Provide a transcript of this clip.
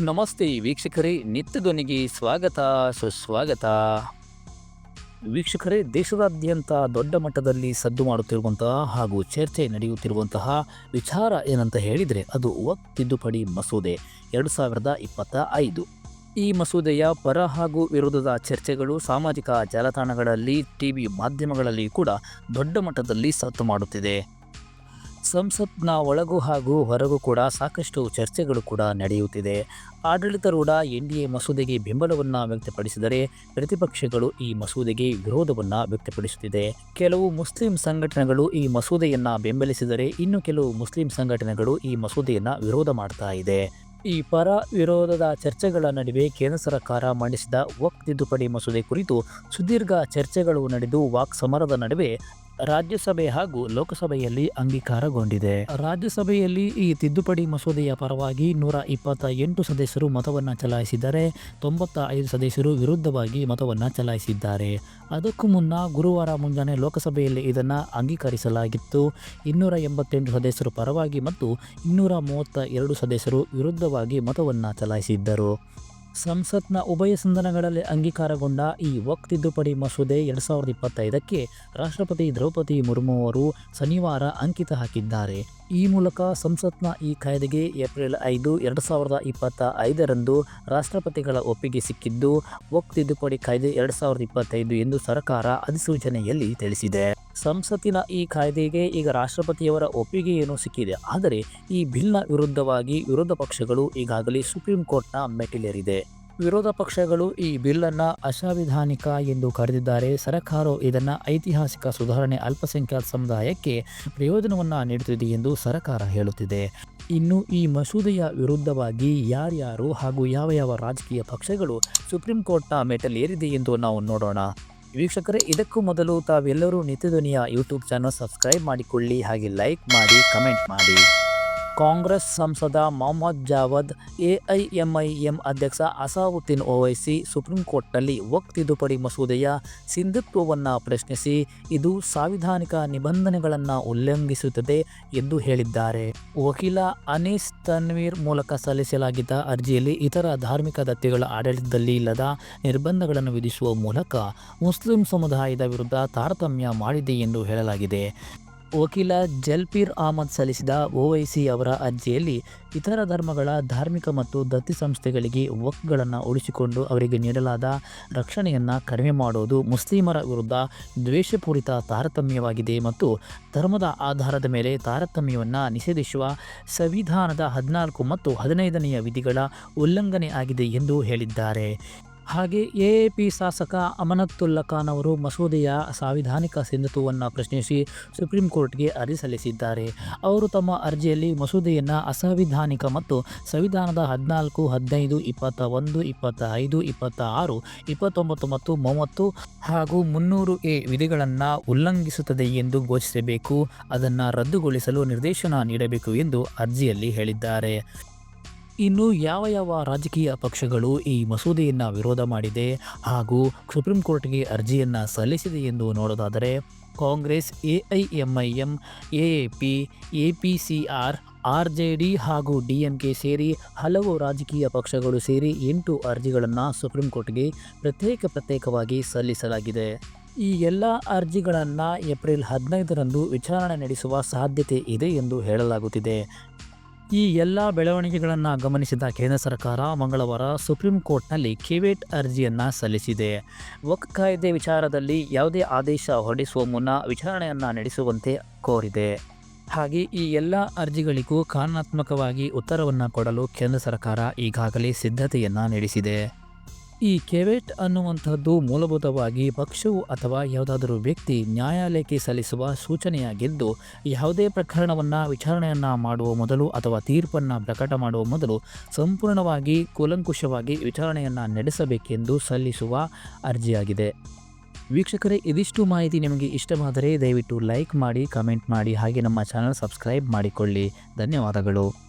ನಮಸ್ತೆ ವೀಕ್ಷಕರೇ ನಿತ್ಯದೊನಿಗೆ ಸ್ವಾಗತ, ಸುಸ್ವಾಗತ. ವೀಕ್ಷಕರೇ, ದೇಶದಾದ್ಯಂತ ದೊಡ್ಡ ಮಟ್ಟದಲ್ಲಿ ಸದ್ದು ಮಾಡುತ್ತಿರುವಂತಹ ಹಾಗೂ ಚರ್ಚೆ ನಡೆಯುತ್ತಿರುವಂತಹ ವಿಚಾರ ಏನಂತ ಹೇಳಿದರೆ ಅದು ವಕ್ ತಿದ್ದುಪಡಿ ಮಸೂದೆ ಎರಡು ಸಾವಿರದ ಇಪ್ಪತ್ತ ಐದು ಈ ಮಸೂದೆಯ ಪರ ಹಾಗೂ ವಿರೋಧದ ಚರ್ಚೆಗಳು ಸಾಮಾಜಿಕ ಜಾಲತಾಣಗಳಲ್ಲಿ, ಟಿವಿ ಮಾಧ್ಯಮಗಳಲ್ಲಿ ಕೂಡ ದೊಡ್ಡ ಮಟ್ಟದಲ್ಲಿ ಸದ್ದು ಮಾಡುತ್ತಿದೆ. ಸಂಸತ್ನ ಒಳಗೂ ಹಾಗೂ ಹೊರಗೂ ಕೂಡ ಸಾಕಷ್ಟು ಚರ್ಚೆಗಳು ಕೂಡ ನಡೆಯುತ್ತಿದೆ. ಆಡಳಿತಾರೂಢ ಎನ್ ಡಿ ಎ ಮಸೂದೆಗೆ ಬೆಂಬಲವನ್ನು ವ್ಯಕ್ತಪಡಿಸಿದರೆ ಪ್ರತಿಪಕ್ಷಗಳು ಈ ಮಸೂದೆಗೆ ವಿರೋಧವನ್ನು ವ್ಯಕ್ತಪಡಿಸುತ್ತಿದೆ. ಕೆಲವು ಮುಸ್ಲಿಂ ಸಂಘಟನೆಗಳು ಈ ಮಸೂದೆಯನ್ನು ಬೆಂಬಲಿಸಿದರೆ ಇನ್ನು ಕೆಲವು ಮುಸ್ಲಿಂ ಸಂಘಟನೆಗಳು ಈ ಮಸೂದೆಯನ್ನು ವಿರೋಧ ಮಾಡ್ತಾ ಇದೆ. ಈ ಪರ ವಿರೋಧದ ಚರ್ಚೆಗಳ ನಡುವೆ ಕೇಂದ್ರ ಸರ್ಕಾರ ಮಂಡಿಸಿದ ವಕ್ ತಿದ್ದುಪಡಿ ಮಸೂದೆ ಕುರಿತು ಸುದೀರ್ಘ ಚರ್ಚೆಗಳು ನಡೆದು ವಾಕ್ ಸಮರದ ನಡುವೆ ರಾಜ್ಯಸಭೆ ಹಾಗೂ ಲೋಕಸಭೆಯಲ್ಲಿ ಅಂಗೀಕಾರಗೊಂಡಿದೆ. ರಾಜ್ಯಸಭೆಯಲ್ಲಿ ಈ ತಿದ್ದುಪಡಿ ಮಸೂದೆಯ ಪರವಾಗಿ ನೂರ ಇಪ್ಪತ್ತ ಎಂಟು ಸದಸ್ಯರು ಮತವನ್ನು ಚಲಾಯಿಸಿದರೆ ತೊಂಬತ್ತ ಐದು ಸದಸ್ಯರು ವಿರುದ್ಧವಾಗಿ ಮತವನ್ನು ಚಲಾಯಿಸಿದ್ದಾರೆ. ಅದಕ್ಕೂ ಮುನ್ನ ಗುರುವಾರ ಮುಂಜಾನೆ ಲೋಕಸಭೆಯಲ್ಲಿ ಇದನ್ನು ಅಂಗೀಕರಿಸಲಾಗಿತ್ತು. ಇನ್ನೂರ ಎಂಬತ್ತೆಂಟು ಸದಸ್ಯರು ಪರವಾಗಿ ಮತ್ತು ಇನ್ನೂರ ಮೂವತ್ತ ಎರಡು ಸದಸ್ಯರು ವಿರುದ್ಧವಾಗಿ ಮತವನ್ನು ಚಲಾಯಿಸಿದ್ದರು. ಸಂಸತ್ನ ಉಭಯ ಸದನಗಳಲ್ಲಿ ಅಂಗೀಕಾರಗೊಂಡ ಈ ವಕ್ ತಿದ್ದುಪಡಿ ಮಸೂದೆ ಎರಡು ಸಾವಿರದ ಇಪ್ಪತ್ತೈದಕ್ಕೆ ರಾಷ್ಟ್ರಪತಿ ದ್ರೌಪದಿ ಮುರ್ಮು ಅವರು ಶನಿವಾರ ಅಂಕಿತ ಹಾಕಿದ್ದಾರೆ. ಈ ಮೂಲಕ ಸಂಸತ್ನ ಈ ಕಾಯ್ದೆಗೆ ಏಪ್ರಿಲ್ ಐದು, ಎರಡು ಸಾವಿರದ ಇಪ್ಪತ್ತ ಐದರಂದು ರಾಷ್ಟ್ರಪತಿಗಳ ಒಪ್ಪಿಗೆ ಸಿಕ್ಕಿದ್ದು ವಕ್ ತಿದ್ದುಪಡಿ ಕಾಯ್ದೆ ಎರಡು ಸಾವಿರದ ಇಪ್ಪತ್ತೈದು ಎಂದು ಸರ್ಕಾರ ಅಧಿಸೂಚನೆಯಲ್ಲಿ ತಿಳಿಸಿದೆ. ಸಂಸತ್ತಿನ ಈ ಕಾಯ್ದೆಗೆ ಈಗ ರಾಷ್ಟ್ರಪತಿಯವರ ಒಪ್ಪಿಗೆ ಏನು ಸಿಕ್ಕಿದೆ. ಆದರೆ ಈ ಬಿಲ್ನ ವಿರುದ್ಧವಾಗಿ ವಿರೋಧ ಪಕ್ಷಗಳು ಈಗಾಗಲೇ ಸುಪ್ರೀಂ ಕೋರ್ಟ್ನ ಮೆಟ್ಟಿಲೇರಿದೆ. ವಿರೋಧ ಪಕ್ಷಗಳು ಈ ಬಿಲ್ಲನ್ನು ಅಸಾಂವಿಧಾನಿಕ ಎಂದು ಕರೆದಿದ್ದಾರೆ. ಸರ್ಕಾರವು ಇದನ್ನು ಐತಿಹಾಸಿಕ ಸುಧಾರಣೆ ಅಲ್ಪಸಂಖ್ಯಾತ ಸಮುದಾಯಕ್ಕೆ ಪ್ರಯೋಜನವನ್ನು ನೀಡುತ್ತಿದೆ ಎಂದು ಸರ್ಕಾರ ಹೇಳುತ್ತಿದೆ. ಇನ್ನು ಈ ಮಸೂದೆಯ ವಿರುದ್ಧವಾಗಿ ಯಾರ್ಯಾರು ಹಾಗೂ ಯಾವ ಯಾವ ರಾಜಕೀಯ ಪಕ್ಷಗಳು ಸುಪ್ರೀಂ ಕೋರ್ಟ್ನ ಮೆಟ್ಟಲೇರಿದೆ ಎಂದು ನಾವು ನೋಡೋಣ. ವೀಕ್ಷಕರೇ ಇದಕ್ಕೂ ಮೊದಲು ತಾವೆಲ್ಲರೂ ನಿತ್ಯಧ್ವನಿಯ ಯೂಟ್ಯೂಬ್ ಚಾನಲ್ ಸಬ್ಸ್ಕ್ರೈಬ್ ಮಾಡಿಕೊಳ್ಳಿ ಹಾಗೆ ಲೈಕ್ ಮಾಡಿ ಕಮೆಂಟ್ ಮಾಡಿ. ಕಾಂಗ್ರೆಸ್ ಸಂಸದ ಮೊಹಮ್ಮದ್ ಜಾವದ್, ಎಐಎಂಐಎಂ ಅಧ್ಯಕ್ಷ ಅಸಾವುದ್ದೀನ್ ಓವೈಸಿ ಸುಪ್ರೀಂ ಕೋರ್ಟ್ನಲ್ಲಿ ವಕ್ ತಿದ್ದುಪಡಿ ಮಸೂದೆಯ ಸಿಂಧುತ್ವವನ್ನು ಪ್ರಶ್ನಿಸಿ, ಇದು ಸಾಂವಿಧಾನಿಕ ನಿಬಂಧನೆಗಳನ್ನು ಉಲ್ಲಂಘಿಸುತ್ತದೆ ಎಂದು ಹೇಳಿದ್ದಾರೆ. ವಕೀಲ ಅನೀಸ್ ತನ್ವೀರ್ ಮೂಲಕ ಸಲ್ಲಿಸಲಾಗಿದ್ದ ಅರ್ಜಿಯಲ್ಲಿ ಇತರ ಧಾರ್ಮಿಕ ದತ್ತಿಗಳ ಆಡಳಿತದಲ್ಲಿ ಇಲ್ಲದ ನಿರ್ಬಂಧಗಳನ್ನು ವಿಧಿಸುವ ಮೂಲಕ ಮುಸ್ಲಿಂ ಸಮುದಾಯದ ವಿರುದ್ಧ ತಾರತಮ್ಯ ಮಾಡಿದೆ ಎಂದು ಹೇಳಲಾಗಿದೆ. ವಕೀಲ ಜಲ್ಪೀರ್ ಅಹಮದ್ ಸಲ್ಲಿಸಿದ ಓವೈಸಿ ಅವರ ಅರ್ಜಿಯಲ್ಲಿ ಇತರ ಧರ್ಮಗಳ ಧಾರ್ಮಿಕ ಮತ್ತು ದತ್ತಿ ಸಂಸ್ಥೆಗಳಿಗೆ ವಕ್ಗಳನ್ನು ಉಳಿಸಿಕೊಂಡು ಅವರಿಗೆ ನೀಡಲಾದ ರಕ್ಷಣೆಯನ್ನು ಕಡಿಮೆ ಮಾಡುವುದು ಮುಸ್ಲಿಮರ ವಿರುದ್ಧ ದ್ವೇಷಪೂರಿತ ತಾರತಮ್ಯವಾಗಿದೆ ಮತ್ತು ಧರ್ಮದ ಆಧಾರದ ಮೇಲೆ ತಾರತಮ್ಯವನ್ನು ನಿಷೇಧಿಸುವ ಸಂವಿಧಾನದ ಹದಿನಾಲ್ಕು ಮತ್ತು ಹದಿನೈದನೆಯ ವಿಧಿಗಳ ಉಲ್ಲಂಘನೆ ಆಗಿದೆ ಎಂದು ಹೇಳಿದ್ದಾರೆ. ಹಾಗೆ ಎ ಪಿ ಶಾಸಕ ಅಮನತ್ತುಲ್ಲಾ ಖಾನ್ ಅವರು ಮಸೂದೆಯ ಸಾಂವಿಧಾನಿಕ ಸಿಂಧುತ್ವವನ್ನು ಪ್ರಶ್ನಿಸಿ ಸುಪ್ರೀಂ ಕೋರ್ಟ್ಗೆ ಅರ್ಜಿ ಸಲ್ಲಿಸಿದ್ದಾರೆ. ಅವರು ತಮ್ಮ ಅರ್ಜಿಯಲ್ಲಿ ಮಸೂದೆಯನ್ನು ಅಸಂವಿಧಾನಿಕ ಮತ್ತು ಸಂವಿಧಾನದ ಹದಿನಾಲ್ಕು, ಹದಿನೈದು ಇಪ್ಪತ್ತ ಒಂದು ಇಪ್ಪತ್ತ ಐದು ಇಪ್ಪತ್ತ ಆರು ಇಪ್ಪತ್ತೊಂಬತ್ತು ಮತ್ತು ಮೂವತ್ತು ಹಾಗೂ ಮುನ್ನೂರು ಎ ವಿಧಿಗಳನ್ನು ಉಲ್ಲಂಘಿಸುತ್ತದೆ ಎಂದು ಘೋಷಿಸಬೇಕು. ಅದನ್ನು ರದ್ದುಗೊಳಿಸಲು ನಿರ್ದೇಶನ ನೀಡಬೇಕು ಎಂದು ಅರ್ಜಿಯಲ್ಲಿ ಹೇಳಿದ್ದಾರೆ. ಇನ್ನು ಯಾವ ಯಾವ ರಾಜಕೀಯ ಪಕ್ಷಗಳು ಈ ಮಸೂದೆಯನ್ನು ವಿರೋಧ ಮಾಡಿದೆ ಹಾಗೂ ಸುಪ್ರೀಂ ಕೋರ್ಟ್ಗೆ ಅರ್ಜಿಯನ್ನು ಸಲ್ಲಿಸಿದೆ ಎಂದು ನೋಡೋದಾದರೆ Congress A I M I M A P A P C R R J D ಹಾಗೂ ಡಿ ಎಂ ಕೆ ಸೇರಿ ಹಲವು ರಾಜಕೀಯ ಪಕ್ಷಗಳು ಸೇರಿ ಎಂಟು ಅರ್ಜಿಗಳನ್ನು ಸುಪ್ರೀಂ ಕೋರ್ಟ್ಗೆ ಪ್ರತ್ಯೇಕ ಪ್ರತ್ಯೇಕವಾಗಿ ಸಲ್ಲಿಸಲಾಗಿದೆ. ಈ ಎಲ್ಲ ಅರ್ಜಿಗಳನ್ನು ಏಪ್ರಿಲ್ ಹದಿನೈದರಂದು ವಿಚಾರಣೆ ನಡೆಸುವ ಸಾಧ್ಯತೆ ಇದೆ ಎಂದು ಹೇಳಲಾಗುತ್ತಿದೆ. ಈ ಎಲ್ಲ ಬೆಳವಣಿಗೆಗಳನ್ನು ಗಮನಿಸಿದ ಕೇಂದ್ರ ಸರ್ಕಾರ ಮಂಗಳವಾರ ಸುಪ್ರೀಂ ಕೋರ್ಟ್ನಲ್ಲಿ ಕಿವೇಟ್ ಅರ್ಜಿಯನ್ನು ಸಲ್ಲಿಸಿದೆ. ವಕ್ ಕಾಯ್ದೆ ವಿಚಾರದಲ್ಲಿ ಯಾವುದೇ ಆದೇಶ ಹೊರಡಿಸುವ ಮುನ್ನ ವಿಚಾರಣೆಯನ್ನು ನಡೆಸುವಂತೆ ಕೋರಿದೆ. ಹಾಗೆ ಈ ಎಲ್ಲ ಅರ್ಜಿಗಳಿಗೂ ಕಾನೂನಾತ್ಮಕವಾಗಿ ಉತ್ತರವನ್ನು ಕೊಡಲು ಕೇಂದ್ರ ಸರ್ಕಾರ ಈಗಾಗಲೇ ಸಿದ್ಧತೆಯನ್ನು ನಡೆಸಿದೆ. ಈ ಕೆವೆಟ್ ಅನ್ನುವಂಥದ್ದು ಮೂಲಭೂತವಾಗಿ ಪಕ್ಷವು ಅಥವಾ ಯಾವುದಾದರೂ ವ್ಯಕ್ತಿ ನ್ಯಾಯಾಲಯಕ್ಕೆ ಸಲ್ಲಿಸುವ ಸೂಚನೆಯಾಗಿದ್ದು, ಯಾವುದೇ ಪ್ರಕರಣವನ್ನು ವಿಚಾರಣೆಯನ್ನು ಮಾಡುವ ಮೊದಲು ಅಥವಾ ತೀರ್ಪನ್ನು ಪ್ರಕಟ ಮಾಡುವ ಮೊದಲು ಸಂಪೂರ್ಣವಾಗಿ ಕೂಲಂಕುಷವಾಗಿ ವಿಚಾರಣೆಯನ್ನು ನಡೆಸಬೇಕೆಂದು ಸಲ್ಲಿಸುವ ಅರ್ಜಿಯಾಗಿದೆ. ವೀಕ್ಷಕರೇ, ಇದಿಷ್ಟು ಮಾಹಿತಿ ನಿಮಗೆ ಇಷ್ಟವಾದರೆ ದಯವಿಟ್ಟು ಲೈಕ್ ಮಾಡಿ, ಕಮೆಂಟ್ ಮಾಡಿ, ಹಾಗೆ ನಮ್ಮ ಚಾನಲ್ ಸಬ್ಸ್ಕ್ರೈಬ್ ಮಾಡಿಕೊಳ್ಳಿ. ಧನ್ಯವಾದಗಳು.